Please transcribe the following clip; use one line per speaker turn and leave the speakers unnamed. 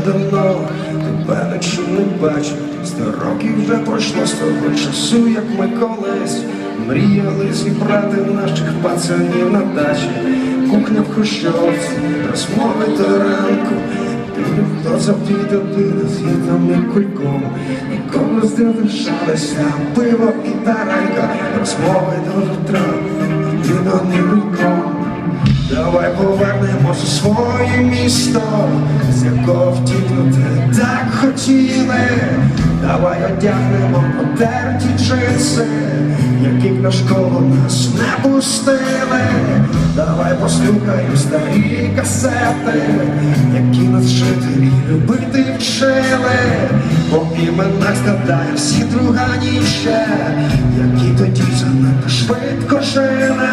давно тебе не чув, не бачив. Сто років вже пройшло з того часу, як ми колись мріяли зібрати наших пацанів на дачі. Кухня в хрущовці, розмови до ранку. Хто запіде, піде світом і кульком. Нікому здивишалися пиво і таранька, розмови до утра, підо не кульком. Давай повернемось у своє місто, якого втікнути так хотіли. Давай одягнемо потерті джинси, яких на школу нас не пустили. Давай послухаємо старі касети, які нас жити і любити вчили. По іменах згадає всі другані ще, які тоді занадто швидко жили.